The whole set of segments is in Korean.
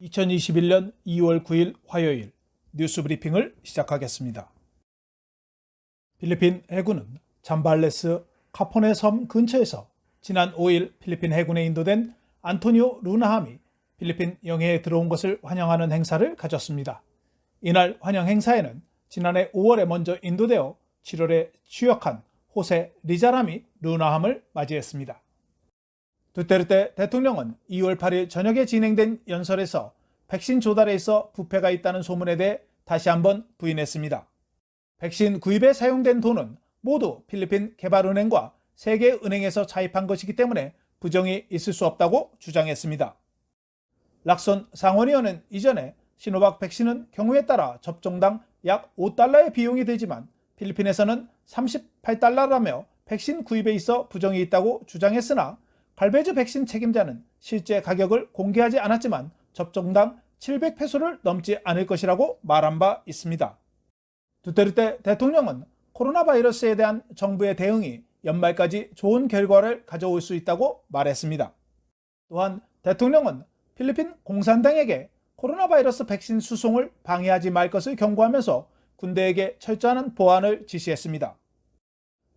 2021년 2월 9일 화요일 뉴스 브리핑을 시작하겠습니다. 필리핀 해군은 잠발레스 카포네 섬 근처에서 지난 5일 필리핀 해군에 인도된 안토니오 루나함이 필리핀 영해에 들어온 것을 환영하는 행사를 가졌습니다. 이날 환영 행사에는 지난해 5월에 먼저 인도되어 7월에 취역한 호세 리자람이 루나함을 맞이했습니다. 두테르테 대통령은 2월 8일 저녁에 진행된 연설에서 백신 조달에 있어 부패가 있다는 소문에 대해 다시 한번 부인했습니다. 백신 구입에 사용된 돈은 모두 필리핀 개발은행과 세계은행에서 차입한 것이기 때문에 부정이 있을 수 없다고 주장했습니다. 락손 상원의원은 이전에 시노박 백신은 경우에 따라 접종당 약 5달러의 비용이 들지만 필리핀에서는 38달러라며 백신 구입에 있어 부정이 있다고 주장했으나 갈베즈 백신 책임자는 실제 가격을 공개하지 않았지만 접종당 700페소를 넘지 않을 것이라고 말한 바 있습니다. 두테르테 대통령은 코로나 바이러스에 대한 정부의 대응이 연말까지 좋은 결과를 가져올 수 있다고 말했습니다. 또한 대통령은 필리핀 공산당에게 코로나 바이러스 백신 수송을 방해하지 말 것을 경고하면서 군대에게 철저한 보안을 지시했습니다.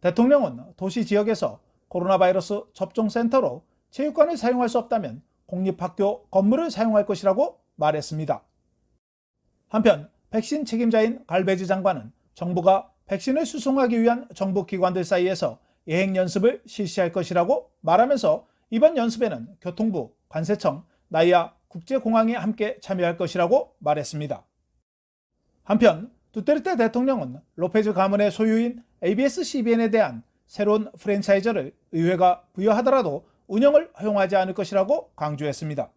대통령은 도시 지역에서 코로나 바이러스 접종센터로 체육관을 사용할 수 없다면 공립학교 건물을 사용할 것이라고 말했습니다. 한편 백신 책임자인 갈베즈 장관은 정부가 백신을 수송하기 위한 정부 기관들 사이에서 예행 연습을 실시할 것이라고 말하면서 이번 연습에는 교통부, 관세청, 나이아 국제공항이 함께 참여할 것이라고 말했습니다. 한편 두테르테 대통령은 로페즈 가문의 소유인 ABS-CBN에 대한 새로운 프랜차이저를 의회가 부여하더라도 운영을 허용하지 않을 것이라고 강조했습니다.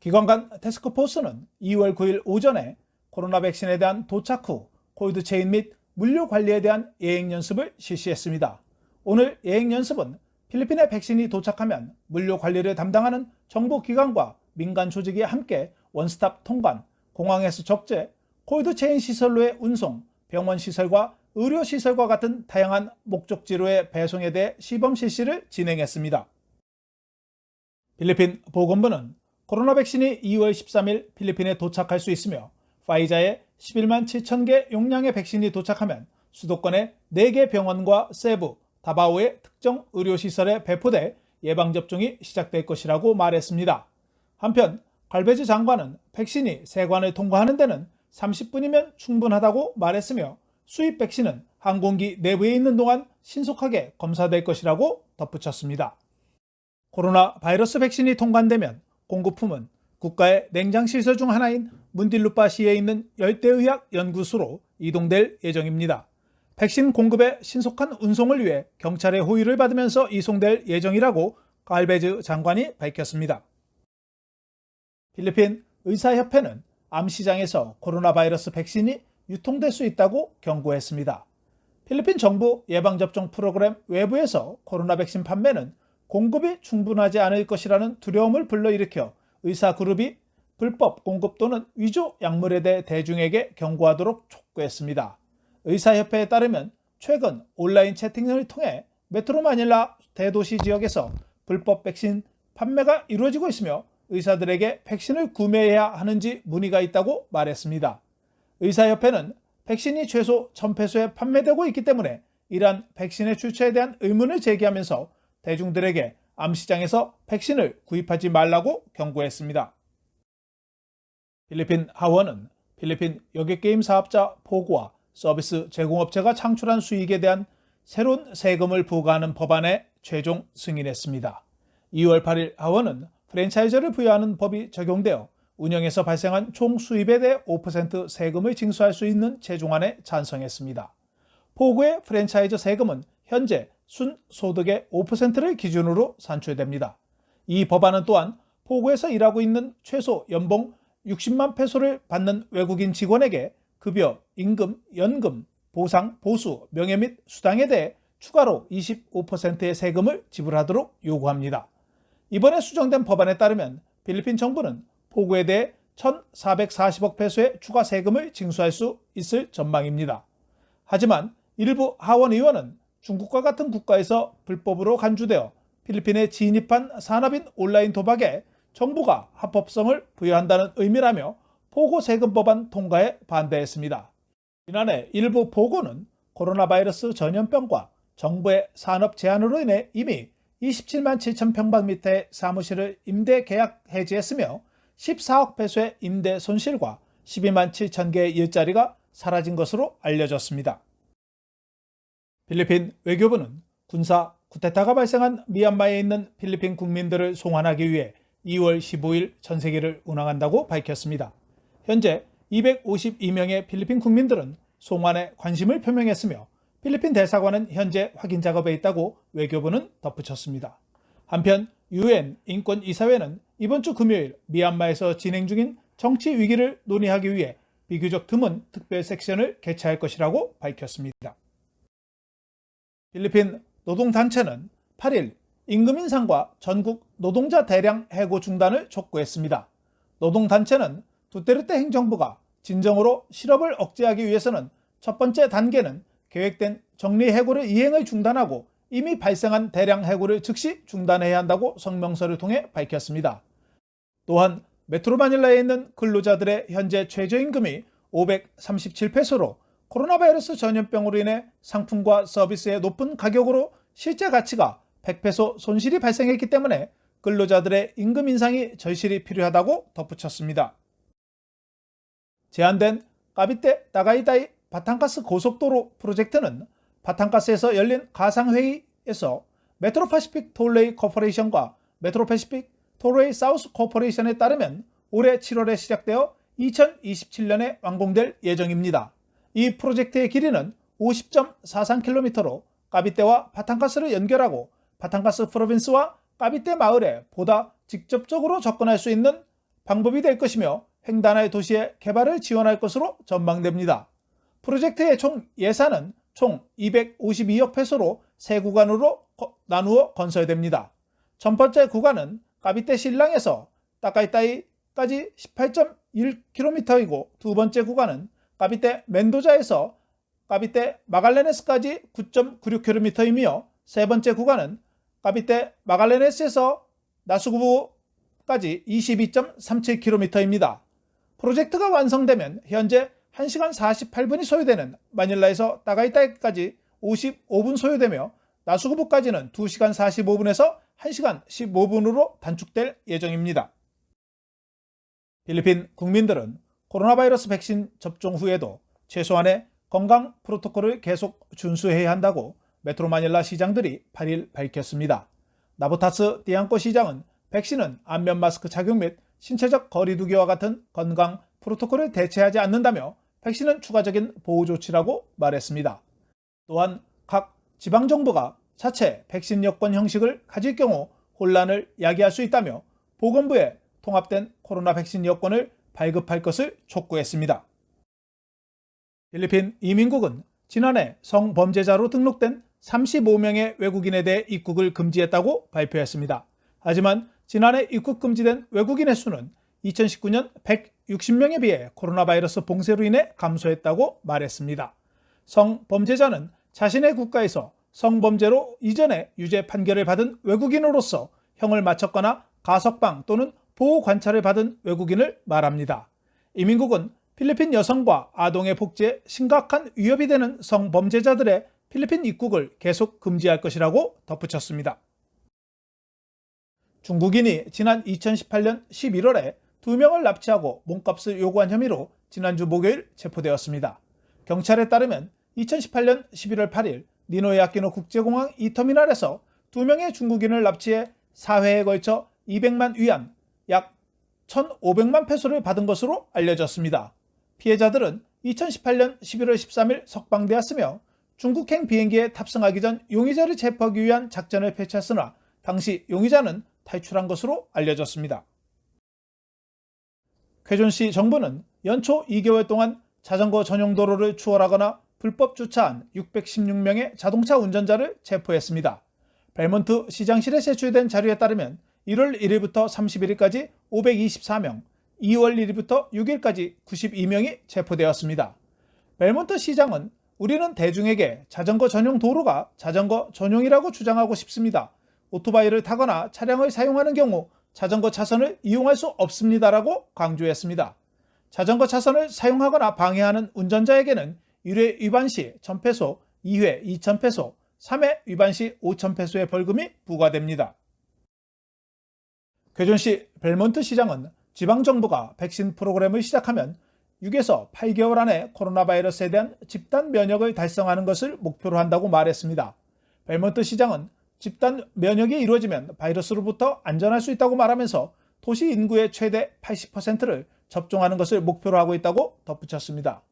기관 간 테스크포스는 2월 9일 오전에 코로나 백신에 대한 도착 후 콜드 체인 및 물류 관리에 대한 예행 연습을 실시했습니다. 오늘 예행 연습은 필리핀에 백신이 도착하면 물류 관리를 담당하는 정부 기관과 민간 조직이 함께 원스톱 통관, 공항에서 적재, 콜드 체인 시설로의 운송, 병원 시설과 의료 시설과 같은 다양한 목적지로의 배송에 대해 시범 실시를 진행했습니다. 필리핀 보건부는 코로나 백신이 2월 13일 필리핀에 도착할 수 있으며 파이자의 11만 7천 개 용량의 백신이 도착하면 수도권의 4개 병원과 세부, 다바오의 특정 의료시설에 배포돼 예방접종이 시작될 것이라고 말했습니다. 한편 갈베즈 장관은 백신이 세관을 통과하는 데는 30분이면 충분하다고 말했으며 수입 백신은 항공기 내부에 있는 동안 신속하게 검사될 것이라고 덧붙였습니다. 코로나 바이러스 백신이 통관되면 공급품은 국가의 냉장 시설 중 하나인 문딜루파시에 있는 열대의학 연구소로 이동될 예정입니다. 백신 공급의 신속한 운송을 위해 경찰의 호의를 받으면서 이송될 예정이라고 갈베즈 장관이 밝혔습니다. 필리핀 의사협회는 암시장에서 코로나 바이러스 백신이 유통될 수 있다고 경고했습니다. 필리핀 정부 예방접종 프로그램 외부에서 코로나 백신 판매는 공급이 충분하지 않을 것이라는 두려움을 불러일으켜 의사 그룹이 불법 공급 또는 위조 약물에 대해 대중에게 경고하도록 촉구했습니다. 의사협회에 따르면 최근 온라인 채팅을 통해 메트로 마닐라 대도시 지역에서 불법 백신 판매가 이루어지고 있으며 의사들에게 백신을 구매해야 하는지 문의가 있다고 말했습니다. 의사협회는 백신이 최소 1000페소에 판매되고 있기 때문에 이러한 백신의 출처에 대한 의문을 제기하면서 대중들에게 암시장에서 백신을 구입하지 말라고 경고했습니다. 필리핀 하원은 필리핀 여객게임 사업자 포고와 서비스 제공업체가 창출한 수익에 대한 새로운 세금을 부과하는 법안에 최종 승인했습니다. 2월 8일 하원은 프랜차이저를 부여하는 법이 적용되어 운영에서 발생한 총 수입에 대해 5% 세금을 징수할 수 있는 최종안에 찬성했습니다. 포구의 프랜차이즈 세금은 현재 순소득의 5%를 기준으로 산출됩니다. 이 법안은 또한 포구에서 일하고 있는 최소 연봉 60만 페소를 받는 외국인 직원에게 급여, 임금, 연금, 보상, 보수, 명예 및 수당에 대해 추가로 25%의 세금을 지불하도록 요구합니다. 이번에 수정된 법안에 따르면 필리핀 정부는 포구에 대해 1,440억 페소의 추가 세금을 징수할 수 있을 전망입니다. 하지만 일부 하원 의원은 중국과 같은 국가에서 불법으로 간주되어 필리핀에 진입한 산업인 온라인 도박에 정부가 합법성을 부여한다는 의미라며 보고 세금 법안 통과에 반대했습니다. 지난해 일부 보고는 코로나 바이러스 전염병과 정부의 산업 제한으로 인해 이미 27만 7천 평방미터의 사무실을 임대 계약 해지했으며 14억 배수의 임대 손실과 12만 7천 개의 일자리가 사라진 것으로 알려졌습니다. 필리핀 외교부는 군사 쿠데타가 발생한 미얀마에 있는 필리핀 국민들을 송환하기 위해 2월 15일 전세기를 운항한다고 밝혔습니다. 현재 252명의 필리핀 국민들은 송환에 관심을 표명했으며 필리핀 대사관은 현재 확인 작업에 있다고 외교부는 덧붙였습니다. 한편 유엔 인권이사회는 이번 주 금요일 미얀마에서 진행 중인 정치 위기를 논의하기 위해 비교적 드문 특별 섹션을 개최할 것이라고 밝혔습니다. 필리핀 노동단체는 8일 임금 인상과 전국 노동자 대량 해고 중단을 촉구했습니다. 노동단체는 두테르테 행정부가 진정으로 실업을 억제하기 위해서는 첫 번째 단계는 계획된 정리 해고를 이행을 중단하고 이미 발생한 대량 해고를 즉시 중단해야 한다고 성명서를 통해 밝혔습니다. 또한 메트로 마닐라에 있는 근로자들의 현재 최저임금이 537페소로 코로나 바이러스 전염병으로 인해 상품과 서비스의 높은 가격으로 실제 가치가 100페소 손실이 발생했기 때문에 근로자들의 임금 인상이 절실히 필요하다고 덧붙였습니다. 제한된 까비떼 따가이다이 바탕가스 고속도로 프로젝트는 바탕가스에서 열린 가상회의에서 메트로파시픽 톨레이 코퍼레이션과 메트로패시픽 톨레이 사우스 코퍼레이션에 따르면 올해 7월에 시작되어 2027년에 완공될 예정입니다. 이 프로젝트의 길이는 50.43km로 까비떼와 바탕가스를 연결하고 바탕가스 프로빈스와 까비떼 마을에 보다 직접적으로 접근할 수 있는 방법이 될 것이며 횡단할 도시의 개발을 지원할 것으로 전망됩니다. 프로젝트의 총 예산은 총 252억 페소로 세 구간으로 나누어 건설됩니다. 첫 번째 구간은 까비떼 신랑에서 따까이따이까지 18.1km이고 두 번째 구간은 까비떼 멘도자에서 까비떼 마갈레네스까지 9.96km이며 세 번째 구간은 까비떼 마갈레네스에서 나수구부까지 22.37km입니다. 프로젝트가 완성되면 현재 1시간 48분이 소요되는 마닐라에서 따가이따이까지 55분 소요되며 나수구부까지는 2시간 45분에서 1시간 15분으로 단축될 예정입니다. 필리핀 국민들은 코로나 바이러스 백신 접종 후에도 최소한의 건강 프로토콜을 계속 준수해야 한다고 메트로 마닐라 시장들이 8일 밝혔습니다. 나보타스 띠앙코 시장은 백신은 안면 마스크 착용 및 신체적 거리두기와 같은 건강 프로토콜을 대체하지 않는다며 백신은 추가적인 보호 조치라고 말했습니다. 또한 각 지방정부가 자체 백신 여권 형식을 가질 경우 혼란을 야기할 수 있다며 보건부에 통합된 코로나 백신 여권을 발급할 것을 촉구했습니다. 필리핀 이민국은 지난해 성범죄자로 등록된 35명의 외국인에 대해 입국을 금지했다고 발표했습니다. 하지만 지난해 입국 금지된 외국인의 수는 2019년 160명에 비해 코로나 바이러스 봉쇄로 인해 감소했다고 말했습니다. 성범죄자는 자신의 국가에서 성범죄로 이전에 유죄 판결을 받은 외국인으로서 형을 마쳤거나 가석방 또는 보호 관찰을 받은 외국인을 말합니다. 이민국은 필리핀 여성과 아동의 복지에 심각한 위협이 되는 성범죄자들의 필리핀 입국을 계속 금지할 것이라고 덧붙였습니다. 중국인이 지난 2018년 11월에 두 명을 납치하고 몸값을 요구한 혐의로 지난주 목요일 체포되었습니다. 경찰에 따르면 2018년 11월 8일 니노에 아키노 국제공항 이터미널에서 두 명의 중국인을 납치해 4회에 걸쳐 200만 위안, 약 1,500만 페소를 받은 것으로 알려졌습니다. 피해자들은 2018년 11월 13일 석방되었으며 중국행 비행기에 탑승하기 전 용의자를 체포하기 위한 작전을 펼쳤으나 당시 용의자는 탈출한 것으로 알려졌습니다. 쾌존시 정부는 연초 2개월 동안 자전거 전용 도로를 추월하거나 불법 주차한 616명의 자동차 운전자를 체포했습니다. 벨몬트 시장실에 제출된 자료에 따르면 1월 1일부터 31일까지 524명, 2월 1일부터 6일까지 92명이 체포되었습니다. 벨몬트 시장은 우리는 대중에게 자전거 전용 도로가 자전거 전용이라고 주장하고 싶습니다. 오토바이를 타거나 차량을 사용하는 경우 자전거 차선을 이용할 수 없습니다라고 강조했습니다. 자전거 차선을 사용하거나 방해하는 운전자에게는 1회 위반 시 1000페소, 2회 2000페소, 3회 위반 시 5000페소의 벌금이 부과됩니다. 괴존시 벨몬트 시장은 지방정부가 백신 프로그램을 시작하면 6에서 8개월 안에 코로나 바이러스에 대한 집단 면역을 달성하는 것을 목표로 한다고 말했습니다. 벨몬트 시장은 집단 면역이 이루어지면 바이러스로부터 안전할 수 있다고 말하면서 도시 인구의 최대 80%를 접종하는 것을 목표로 하고 있다고 덧붙였습니다.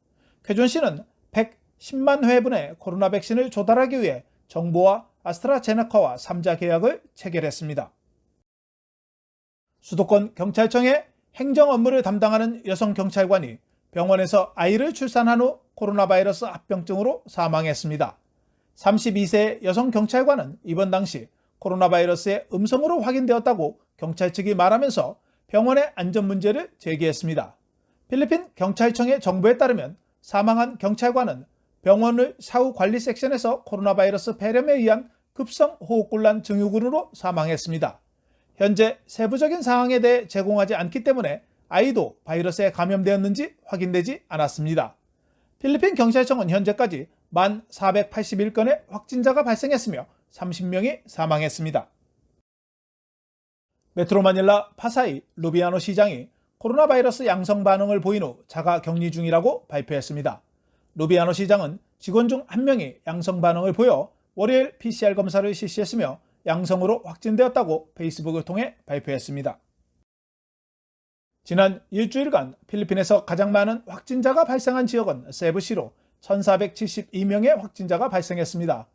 쾌존시는 110만 회분의 코로나 백신을 조달하기 위해 정부와 아스트라제네카와 3자 계약을 체결했습니다. 수도권 경찰청의 행정 업무를 담당하는 여성 경찰관이 병원에서 아이를 출산한 후 코로나 바이러스 합병증으로 사망했습니다. 32세 여성 경찰관은 입원 당시 코로나 바이러스의 음성으로 확인되었다고 경찰 측이 말하면서 병원의 안전 문제를 제기했습니다. 필리핀 경찰청의 정보에 따르면 사망한 경찰관은 병원을 사후 관리 섹션에서 코로나 바이러스 폐렴에 의한 급성 호흡곤란 증후군으로 사망했습니다. 현재 세부적인 상황에 대해 제공하지 않기 때문에 아이도 바이러스에 감염되었는지 확인되지 않았습니다. 필리핀 경찰청은 현재까지 1,481건의 확진자가 발생했으며 30명이 사망했습니다. 메트로 마닐라 파사이 루비아노 시장이 코로나 바이러스 양성 반응을 보인 후 자가 격리 중이라고 발표했습니다. 루비아노 시장은 직원 중 한 명이 양성 반응을 보여 월요일 PCR 검사를 실시했으며 양성으로 확진되었다고 페이스북을 통해 발표했습니다. 지난 일주일간 필리핀에서 가장 많은 확진자가 발생한 지역은 세부시로 1,472명의 확진자가 발생했습니다.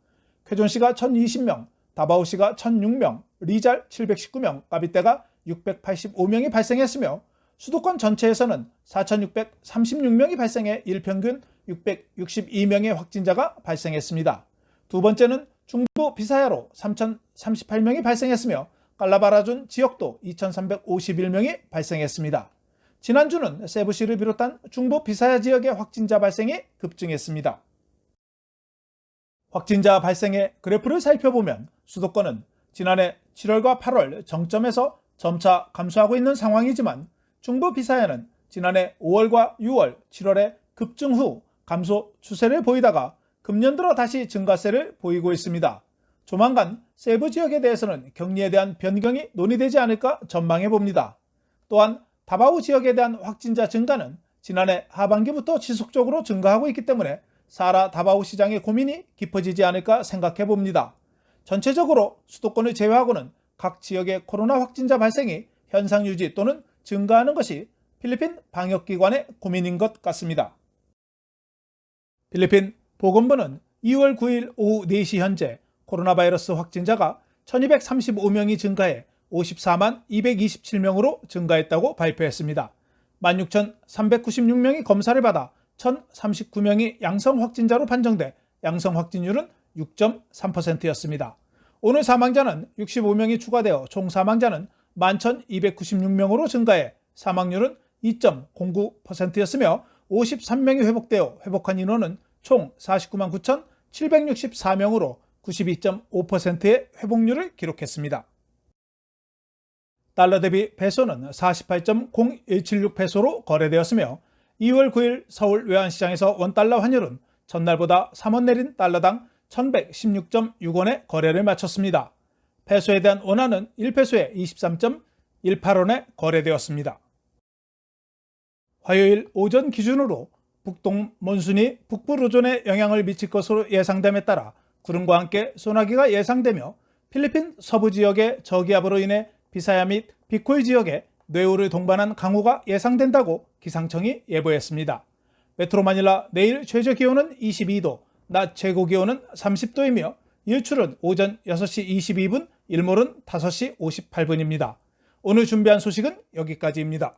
쾌존 시가 1,020명, 다바오 시가 1,006명, 리잘 719명, 까비떼가 685명이 발생했으며 수도권 전체에서는 4,636명이 발생해 일평균 662명의 확진자가 발생했습니다. 두 번째는 중부 비사야로 3,038명이 발생했으며 깔라바라준 지역도 2,351명이 발생했습니다. 지난주는 세부시를 비롯한 중부 비사야 지역의 확진자 발생이 급증했습니다. 확진자 발생의 그래프를 살펴보면 수도권은 지난해 7월과 8월 정점에서 점차 감소하고 있는 상황이지만 중부 비사야는 지난해 5월과 6월, 7월에 급증 후 감소 추세를 보이다가 금년 들어 다시 증가세를 보이고 있습니다. 조만간 세부 지역에 대해서는 격리에 대한 변경이 논의되지 않을까 전망해 봅니다. 또한 다바우 지역에 대한 확진자 증가는 지난해 하반기부터 지속적으로 증가하고 있기 때문에 사라 다바우 시장의 고민이 깊어지지 않을까 생각해 봅니다. 전체적으로 수도권을 제외하고는 각 지역의 코로나 확진자 발생이 현상 유지 또는 증가하는 것이 필리핀 방역기관의 고민인 것 같습니다. 필리핀 보건부는 2월 9일 오후 4시 현재 코로나 바이러스 확진자가 1235명이 증가해 54만 227명으로 증가했다고 발표했습니다. 16,396명이 검사를 받아 1,039명이 양성 확진자로 판정돼 양성 확진율은 6.3%였습니다. 오늘 사망자는 65명이 추가되어 총 사망자는 11,296명으로 증가해 사망률은 2.09%였으며 53명이 회복되어 회복한 인원은 총 49만 9,764명으로 92.5%의 회복률을 기록했습니다. 달러 대비 배소는 48.0176 페소로 거래되었으며 2월 9일 서울 외환시장에서 원달러 환율은 전날보다 3원 내린 달러당 1116.6원의 거래를 마쳤습니다. 페소에 대한 원화는 1페소에 23.18원에 거래되었습니다. 화요일 오전 기준으로 북동 몬순이 북부 루존에 영향을 미칠 것으로 예상됨에 따라 구름과 함께 소나기가 예상되며 필리핀 서부 지역의 저기압으로 인해 비사야 및 비코이 지역에 뇌우를 동반한 강우가 예상된다고 기상청이 예보했습니다. 메트로 마닐라 내일 최저 기온은 22도, 낮 최고 기온은 30도이며 일출은 오전 6시 22분, 일몰은 5시 58분입니다. 오늘 준비한 소식은 여기까지입니다.